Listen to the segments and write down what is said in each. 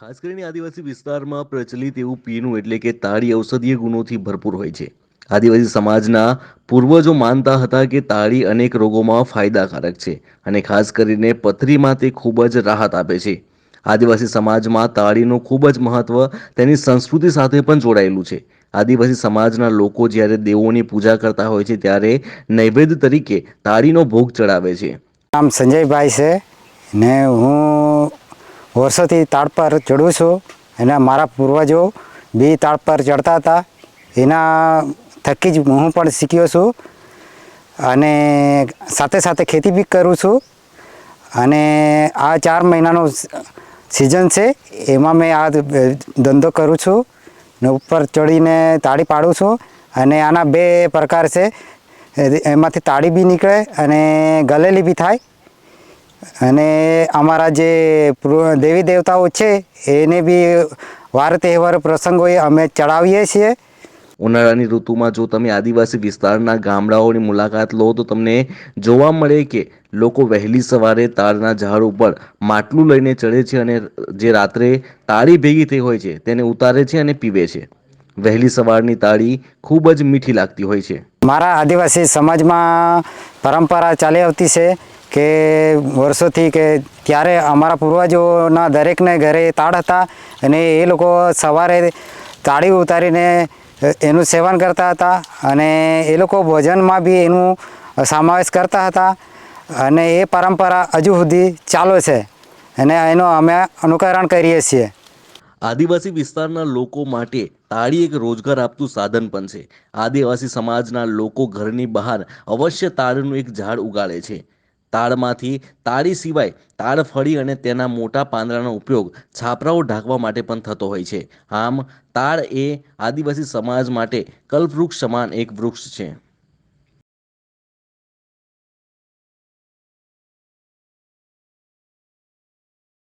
ખાસ કરીને આદિવાસી વિસ્તારમાં પ્રચલિત એવું પીણું એટલે કે તાળી ઔષધીય ગુણોથી ભરપૂર હોય છે. આદિવાસી સમાજના પૂર્વજો માનતા હતા કે તાળી અનેક રોગોમાં ફાયદાકારક છે અને ખાસ કરીને પથરીમાં તે ખૂબ જ રાહત આપે છે. આદિવાસી સમાજમાં તાળીનું ખૂબ જ મહત્વ તેની સંસ્કૃતિ સાથે પણ જોડાયેલું છે. આદિવાસી સમાજના લોકો જ્યારે દેવોની પૂજા કરતા હોય છે ત્યારે નૈવેદ્ય તરીકે તાળીનો ભોગ ચડાવે છે. નામ સંજયભાઈ છે ને હું વર્ષોથી તાળ પર ચડું છું. અને મારા પૂર્વજો બી તાળ પર ચડતા હતા. એના થકી જ હું પણ શીખ્યો છું. અને સાથે સાથે ખેતી બી કરું છું. અને આ ચાર મહિનાનો સિઝન છે. એમાં મેં આ ધંધો કરું છું. ને ઉપર ચડીને તાળી પાડું છું. અને આના બે પ્રકાર છે. એમાંથી તાળી બી નીકળે અને ગલેલી બી થાય. અને અમારા જે દેવી દેવતાઓ છે એને બી વાર તહેવાર પ્રસંગોએ અમે ચડાવીએ છીએ. ઉનાળાની ઋતુમાં જો તમે આદિવાસી વિસ્તારના ગામડાઓની મુલાકાત લો તો તમને જોવા મળે કે લોકો વહેલી સવારે તારના ઝાડ ઉપર માટલું લઈને ચડે છે અને જે રાત્રે તાળી ભેગી થઈ હોય છે તેને ઉતારે છે અને પીવે છે. વહેલી સવારની તાળી ખૂબ જ મીઠી લાગતી હોય છે. મારા આદિવાસી સમાજમાં પરંપરા ચાલી આવતી છે. કે વર્ષોથી કે ત્યારે અમારા પૂર્વજોના દરેકને ઘરે તાળ હતા અને એ લોકો સવારે તાળી ઉતારીને એનું સેવન કરતા હતા અને એ લોકો ભોજનમાં બી એનું સમાવેશ કરતા હતા અને એ પરંપરા હજુ સુધી ચાલુ છે અને એનો અમે અનુકરણ કરીએ છીએ. આદિવાસી વિસ્તારના લોકો માટે તાળી એક રોજગાર આપતું સાધન પણ છે. આદિવાસી સમાજના લોકો ઘરની બહાર અવશ્ય તાળનું એક ઝાડ ઉગાડે છે. તાળમાંથી તાળી સિવાય તાળ ફળી અને તેના મોટા પાંદડાનો ઉપયોગ છાપરાઓ ઢાંકવા માટે પણ થતો હોય છે. આમ તાળ એ આદિવાસી સમાજ માટે કલ્પવૃક્ષ સમાન એક વૃક્ષ છે.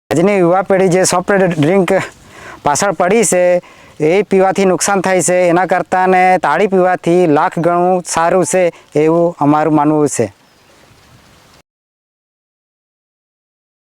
આજની યુવા પેઢી જે સોફ્ટ ડ્રિંક પાછળ પડી છે, એ પીવાથી નુકસાન થાય છે. એના કરતાં ને તાળી પીવાથી લાખ ગણું સારું છે એવું અમારું માનવું છે.